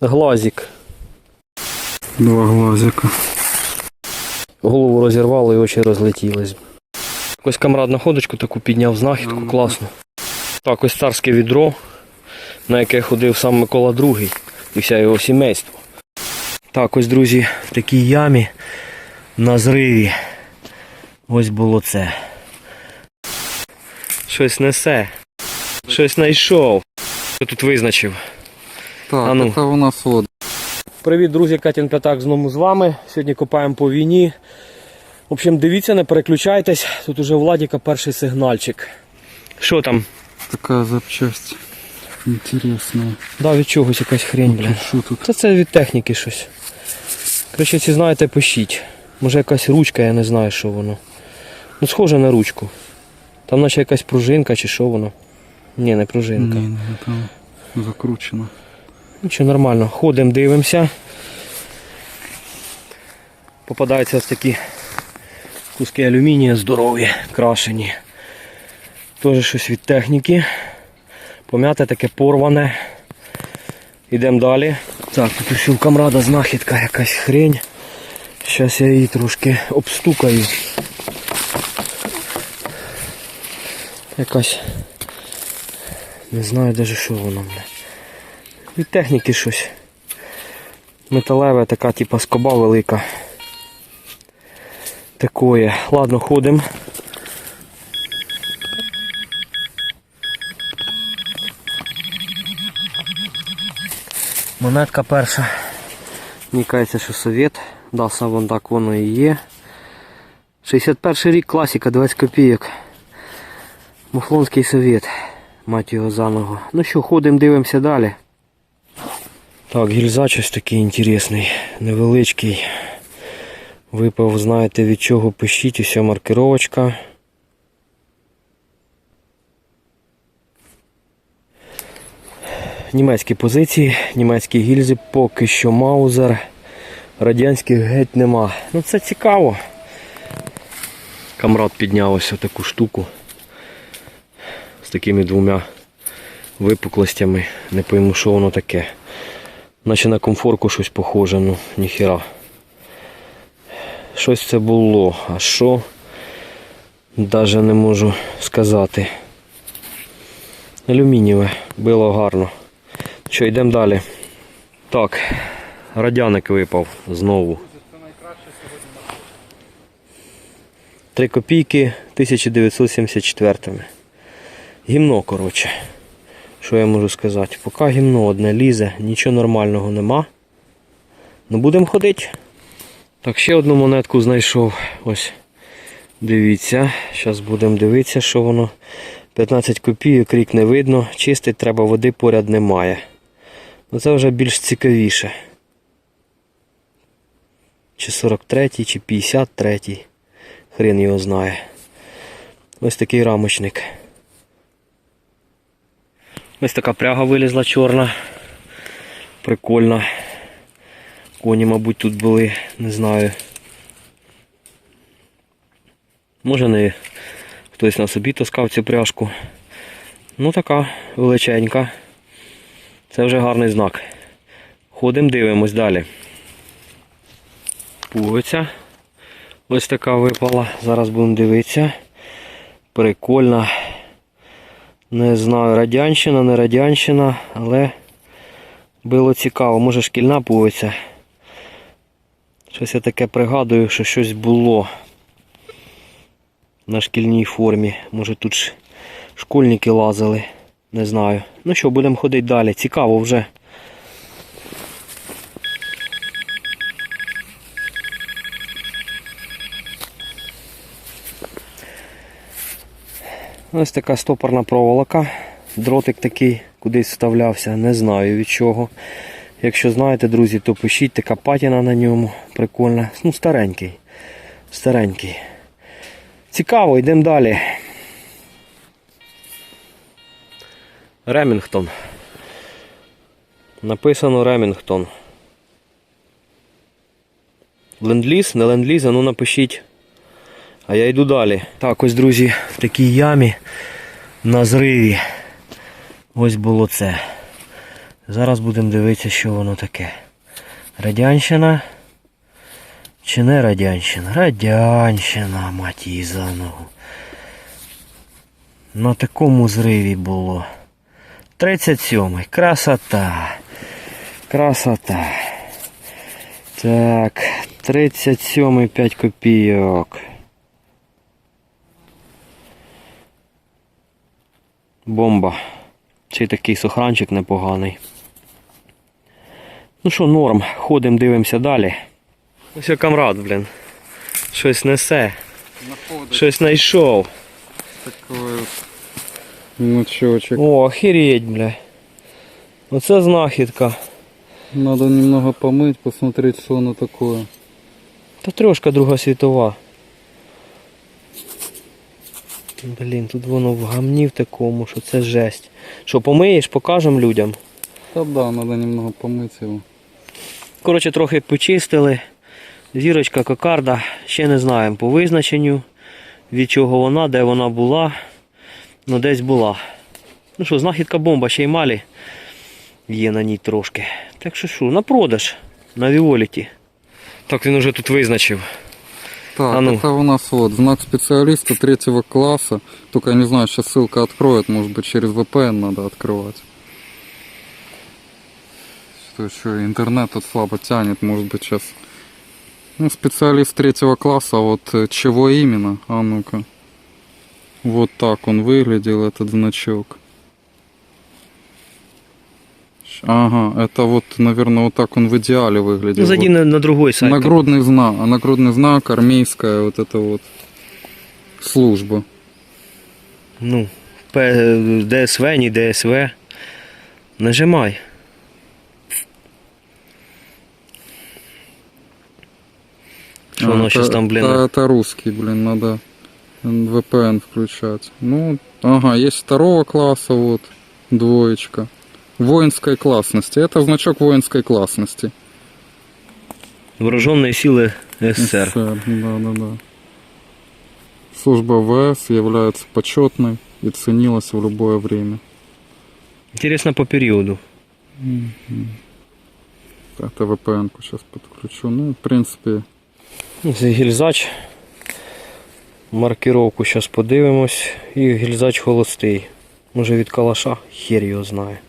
Глазик. Два глазика. Голову розірвало і очі розлетілись. Ось камрад находочку таку підняв знахідку, класно. Так, ось царське відро, на яке ходив сам Микола II і вся його сімейство. Так, ось, друзі, в такій ямі на зриві. Ось було це. Щось несе. Щось знайшов. Хто тут визначив? Так, А ну. це у нас от. Привіт, друзі, Катін П'ятак знову з вами. Сьогодні копаємо по війні. В общем, дивіться, не переключайтесь. Тут уже Владіка перший сигнальчик. Що там? Така запчасть інтересна. Да, від чогось якась хрень. Що тут? Це це від техніки щось. Коротше, ці знаєте, пишіть. Може якась ручка, я не знаю, що воно. Ну, схоже на ручку. Там наче якась пружинка чи що воно. Ні, не пружинка. Ні, не там закручено. Нічого нормально. Ходимо, дивимося. Попадаються ось такі куски алюмінія здорові, крашені. Теж щось від техніки. Пом'яте таке порване. Йдемо далі. Так, тут ще у камрада знахідка якась хрень. Зараз я її трошки обстукаю. Якась. Не знаю навіть що воно. бля. Від техніки щось. Металеве, така типа скоба велика. Такое. Ладно, ходимо. Монетка перша. Мені кажеться, що совєт. Да, сам вон так воно і є. 61 рік класика, 20 копійок. Муфлонський совєт. Мать його за ногу. Ну що, ходимо, дивимося далі. Так, гільзач ось такий інтересний, невеличкий. Випав, знаєте від чого пишіть, уся маркировочка. Німецькі позиції, німецькі гільзи, поки що маузер. Радянських геть нема. Ну це цікаво. Камрад підняв ось таку штуку з такими двома випуклостями. Не пойму, що воно таке. Наче на комфорку щось похоже, ну ніхіра. Щось це було, а що? Даже не можу сказати. Алюмінієве, було гарно. Що, йдемо далі. Так, радяник випав знову. 3 копійки 1974. Гімно, коротше. Що я можу сказати? Поки гімно одне лізе, нічого нормального нема. Ну будемо ходити. Так, ще одну монетку знайшов. Ось. Дивіться. Зараз будемо дивитися, що воно. 15 копійок, рік не видно. Чистить треба, води поряд немає. Ну це вже більш цікавіше. Чи 43, чи 53. Хрен його знає. Ось такий рамочник. Ось така пряга вилізла чорна. Прикольна. Коні, мабуть, тут були, не знаю. Може не хтось на собі таскав цю пряжку. Ну така величенька. Це вже гарний знак. Ходимо, дивимось далі. Пуговиця. Ось така випала. Зараз будемо дивитися. Прикольна. Не знаю, радянщина, не радянщина, але було цікаво. Може шкільна повиця. Щось я таке пригадую, що щось було на шкільній формі. Може тут школьники лазили. Не знаю. Ну що, будемо ходити далі. Цікаво вже. Ось така стопорна проволока. Дротик такий кудись вставлявся, не знаю від чого. Якщо знаєте, друзі, то пишіть така патіна на ньому. Прикольна. Ну, старенький. Старенький. Цікаво, йдемо далі. Ремінгтон. Написано Ремінгтон. Ленд-ліз, не ленд-ліз, а ну напишіть. А я йду далі. Так, ось, друзі, в такій ямі на зриві. Ось було це. Зараз будемо дивитися, що воно таке. Радянщина. Чи не радянщина? Радянщина, мать її за ногу. На такому зриві було. 37-й. Красота. Красота. Так, 37-й 5 копійок. Бомба. Цей такий сохранчик непоганий. Ну що, норм, ходимо, дивимося далі. Ось камрад, блін. Щось несе. Находить Щось знайшов. вот значочек. О, охереть, бля. Оце знахідка. Надо немного помыть, посмотреть, что оно такое. Та трошка друга світова. Блін, тут воно в гамні в такому, що це жесть. Що, помиєш, покажемо людям. Да, да, надо немного помыть его. Коротше, трохи почистили. Зірочка кокарда, ще не знаємо по визначенню, від чого вона, де вона була. Ну десь була. Ну що, знахідка бомба, ще й малі є на ній трошки. Так що що, на продаж, на Віоліті. Так він уже тут визначив. Так, А ну. это у нас вот знак специалиста третьего класса. Только я не знаю, сейчас ссылка откроет, может быть через VPN надо открывать. Что еще интернет тут слабо тянет, может быть сейчас. Ну, специалист третьего класса, а вот э, чего именно? А ну-ка. Вот так он выглядел, этот значок. Щ- Ага, это вот, наверное, вот так он в идеале выглядел. Ну, зайди Вот. на, на другой сайт. Нагрудный знак, нагрудный знак, армейская вот эта вот служба. Ну, ДСВ, не ДСВ. Нажимай. Що А, это- зараз там, блін. Это, это русский, блин, надо VPN включать. Ну, ага, есть второго класса, вот, двоечка. Воинской классности. Это значок воинской классности. Вооруженные силы СССР. СССР, Да, да, да. Служба ВС является почетной и ценилась в любое время. Интересно по периоду. Это VPN-ку сейчас подключу. Ну, в принципе, Це гільзач. Маркировку зараз подивимось. І гільзач холостий. Може від калаша, хер його знає.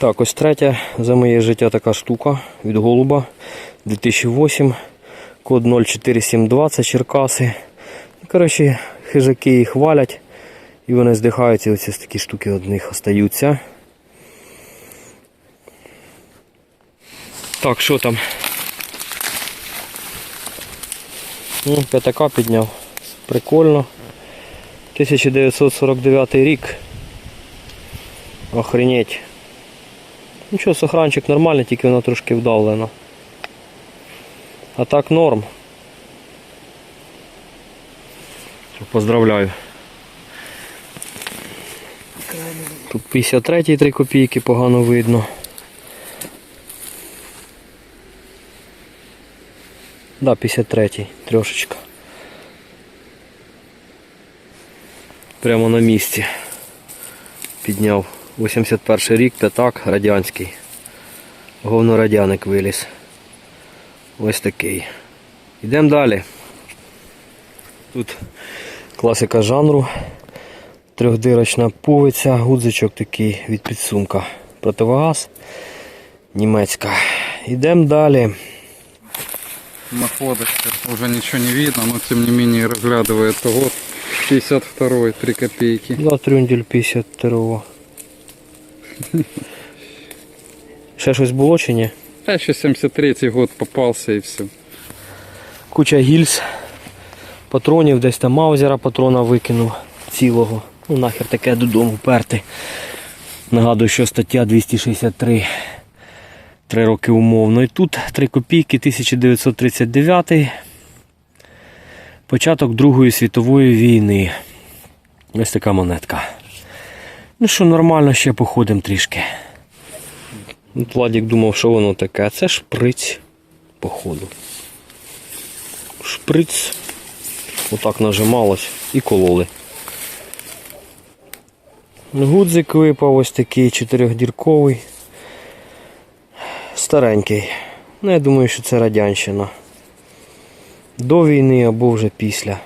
Так, ось третя за моє життя така штука від голуба 2008. Код 04720 Черкаси. Коротше, хижаки їх валять. І вони здихаються, оці такі штуки од них остаються. Так, що там? Ну, п'ятака підняв. Прикольно. 1949 рік. Охренеть. Ну що, сохранчик нормальний, тільки вона трошки вдавлена. А так норм. Поздравляю. Тут 53 3 копійки погано видно. Да, 53-й, трошечка. Прямо на місці. Підняв. 81 рік, п'ятак, радянський. Говнорадяник виліз. Ось такий. Йдемо далі. Тут класика жанру. Трьохдирочна пувиця, гудзичок такий від підсумка. Противогаз. Німецька. Йдемо далі. находочка. Уже ничего не видно, но тем не менее разглядывается. Вот 52 3 копейки. Да, трюндель 52. Ще щось було чи ні? А еще 73 год попался и все. Куча гільз, патронів, десь там маузера патрона викинув цілого. Ну нахер таке додому перти. Нагадую, що стаття 263. Три роки умовно. І тут 3 копійки 1939. Початок Другої світової війни. Ось така монетка. Ну що, нормально ще походимо трішки. От Владік думав, що воно таке, це шприць, походу. Шприц. Отак нажималось і кололи. Гудзик випав ось такий чотирьохдірковий. Старенький. Ну, я думаю, що це радянщина. До війни або вже після.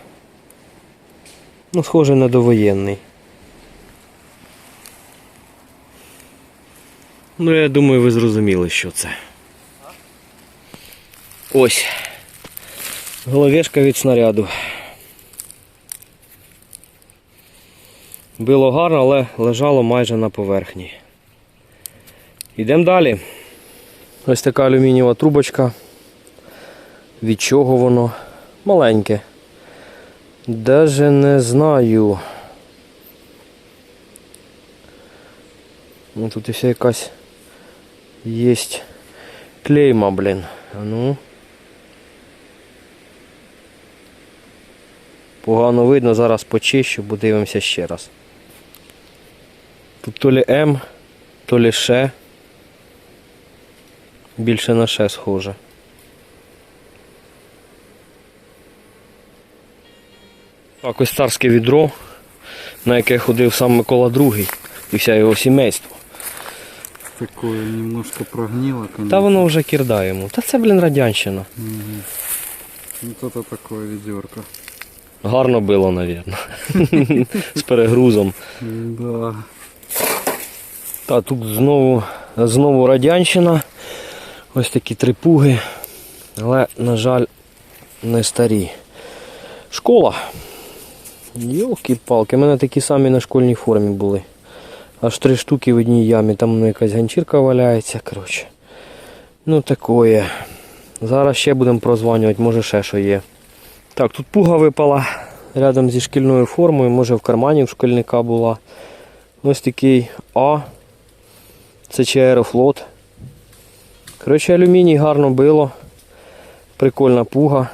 Ну, схоже на довоєнний. Ну, я думаю, ви зрозуміли, що це. Ось. Головешка від снаряду. Било гарно, але лежало майже на поверхні. Йдемо далі. Ось така алюмінієва трубочка. Від чого воно? Маленьке. Даже не знаю. Ну тут ще якась є клейма, блін. А ну. Погано видно, зараз почищу, бо дивимося ще раз. Тут то лі М, то лі Ш. Більше на Ш схоже. Так, ось царське відро, на яке ходив сам Микола II і вся його сімейство. Такое немножко прогнило, конечно. Та воно вже кірдає йому. Та це, блін, радянщина. Мгм. Вот это такое ведерко. Гарно било, навірно. З перегрузом. Да. Та тут знову, знову радянщина. Ось такі три пуги. Але, на жаль, не старі. Школа. Йолки-палки, у мене такі самі на школьній формі були. Аж три штуки в одній ямі, там ну, якась ганчірка валяється. коротше. Ну такое. Зараз ще будемо прозванювати, може ще що є. Так, тут пуга випала рядом зі шкільною формою, може в кармані у шкільника була. Ось такий А. Це чи аерофлот. Коротше, алюміній гарно било. Прикольна пуга.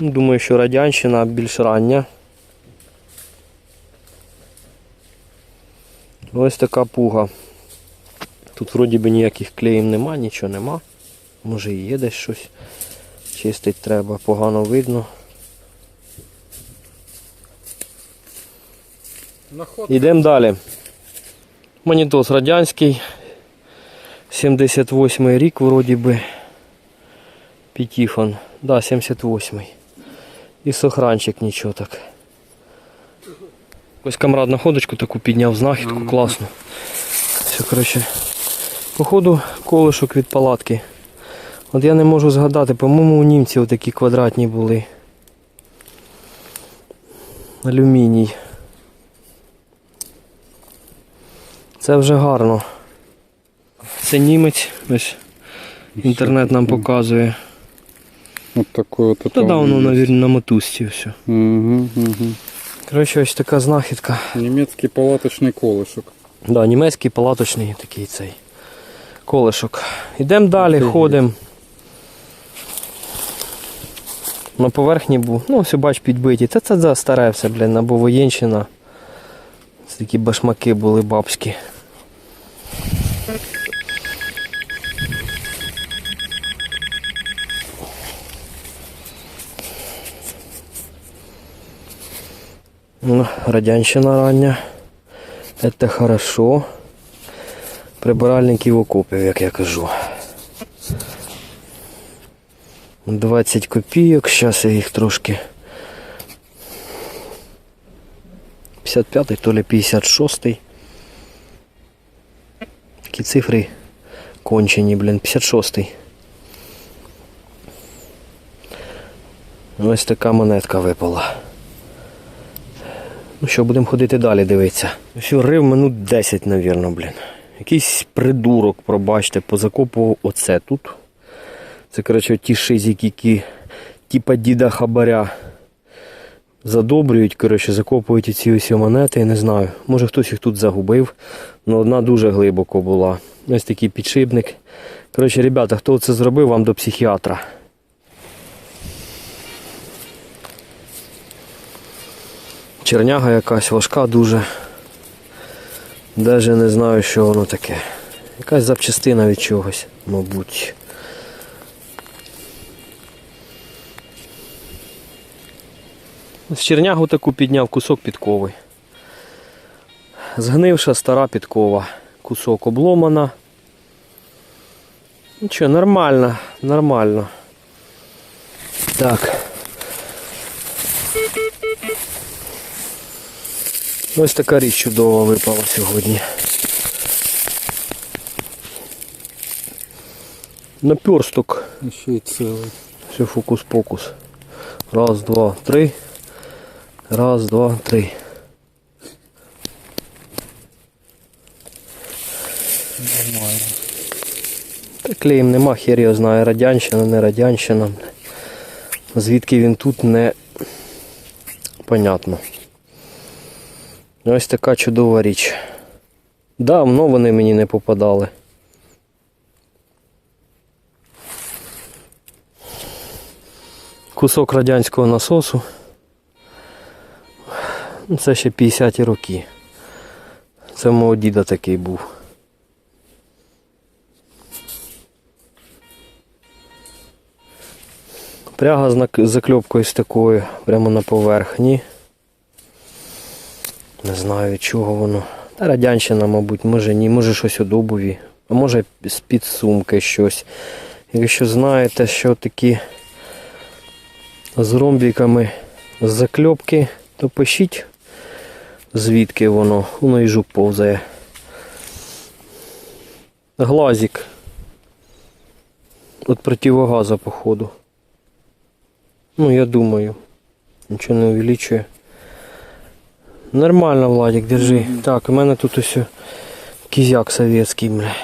Ну, Думаю, що радянщина більш рання. Ось така пуга. Тут вроді би ніяких клеїв нема, нічого нема. Може і є десь щось. Чистить треба, погано видно. Йдемо далі. Монітос радянський. 78-й рік вроді би. Пітіфон. Да, 78-й. І сохранчик нічого так. Ось камрад находочку таку підняв знахідку, класно. Все, коротше. Походу колишок від палатки. От я не можу згадати, по-моєму, у німців такі квадратні були. Алюміній. Це вже гарно. Це німець, ось інтернет нам показує. Вот такой вот это. Та да, он воно, на мотузці все. Угу, угу. Коротше, ось така знахідка. Немецкий палаточный колышек. Да, німецький палаточний такий цей колишок. Ідемо далі, ходимо. На поверхні був. Ну, все бач підбиті. Та це да, старе все, блін, або воєнщина. Це такі башмаки були бабські. Радянщина рання. Это хорошо. Прибиральників окопів, як я кажу. 20 копійок, зараз я їх трошки. 55-й, то ли 56-й. Такі цифри кончені, блін, 56-й. Ось така монетка випала. Ну що, будемо ходити далі, дивитися. Все, рив минут 10, навірно, блін. Якийсь придурок, пробачте, позакопував оце тут. Це, коротше, ті шизики, які типа діда хабаря задобрюють, коротше, закопують ці усі монети, я не знаю. Може хтось їх тут загубив, але одна дуже глибоко була. Ось такий підшипник. Коротше, ребята, хто це зробив, вам до психіатра. Черняга якась важка дуже. Даже не знаю, що воно таке. Якась запчастина від чогось, мабуть. З чернягу таку підняв кусок підкови. Згнивша стара підкова. Кусок обломана. Нічого, нормально, нормально. Так. Ось така річ чудова випала сьогодні. Наперсток. Еще и целый. Ще фокус-покус. Раз, два, три. Раз, два, три. Нормально. Та клеєм нема, хер його знає, радянщина, не радянщина. Звідки він тут не понятно. Ось така чудова річ. Давно вони мені не попадали. Кусок радянського насосу. Ну, Це ще 50-ті роки. Це мого діда такий був. Пряга з закльопкою з такою, прямо на поверхні. Не знаю чого воно. Та радянщина, мабуть, може ні, може щось від обуві, а може з-під сумки щось. Якщо знаєте, що такі з ромбіками з закльопки, то пишіть звідки воно. Воно і жук повзає. Глазик. От противогаза, походу. Ну, я думаю. Нічого не увеличує. Нормально, Владик, держи. Мгм. Так, у мене тут ось кізяк советський, бля.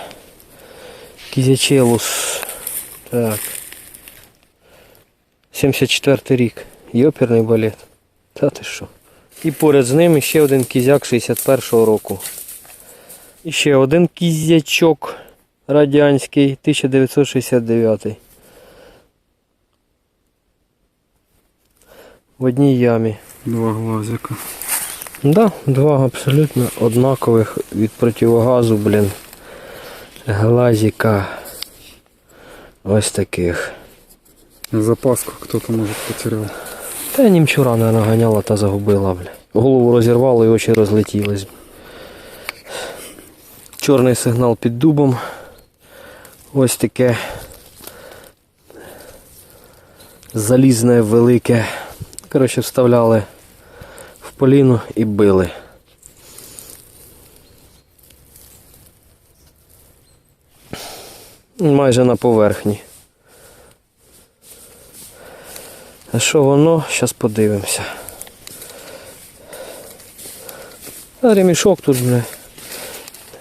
Кізячелус. Так. 74 рік. Йоперний балет. Та ти що? І поряд з ним ще один кізяк 61-го року. І ще один кізячок радянський 1969. В одній ямі. Два глазика. Да, два абсолютно однакових від противогазу, блін. Глазика. Ось таких. Запаску кто-то может потерял. Та німчура не наганяла та загубила, бля. Голову розірвало і очі розлетілись. Чорний сигнал під дубом. Ось таке залізне, велике. Коротше, вставляли поліну і били. Майже на поверхні. А що воно? Зараз подивимося. А ремішок тут, бля.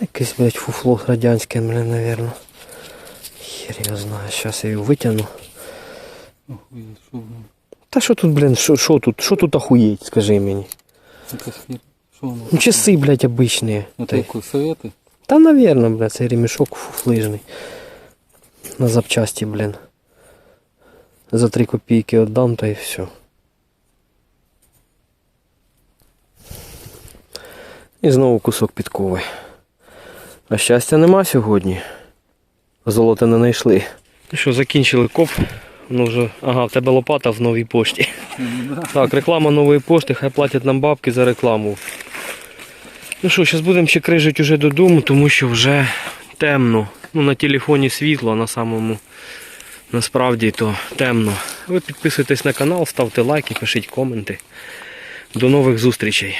Якесь, блядь, фуфло радянське, бля, навірно. Хер я знаю, зараз я його витягну. Та що тут, блін, що, тут? Що тут охуєть, скажи мені? Это хер. Что оно? Ну часи, блядь, обичні. Это Та, какой, советы? та навірно, блядь, цей ремішок фуфлижний. На запчасті, блін. За 3 копійки віддам, та і все. І знову кусок підкови. А щастя нема сьогодні. Золота не знайшли. Ну що, закінчили коп. Ну вже, ага, в тебе лопата в новій пошті. Так, реклама нової пошти, хай платять нам бабки за рекламу. Ну що, зараз будемо ще крижити уже додому, тому що вже темно. Ну, на телефоні світло, а на самому насправді то темно. Ви підписуйтесь на канал, ставте лайки, пишіть коменти. До нових зустрічей.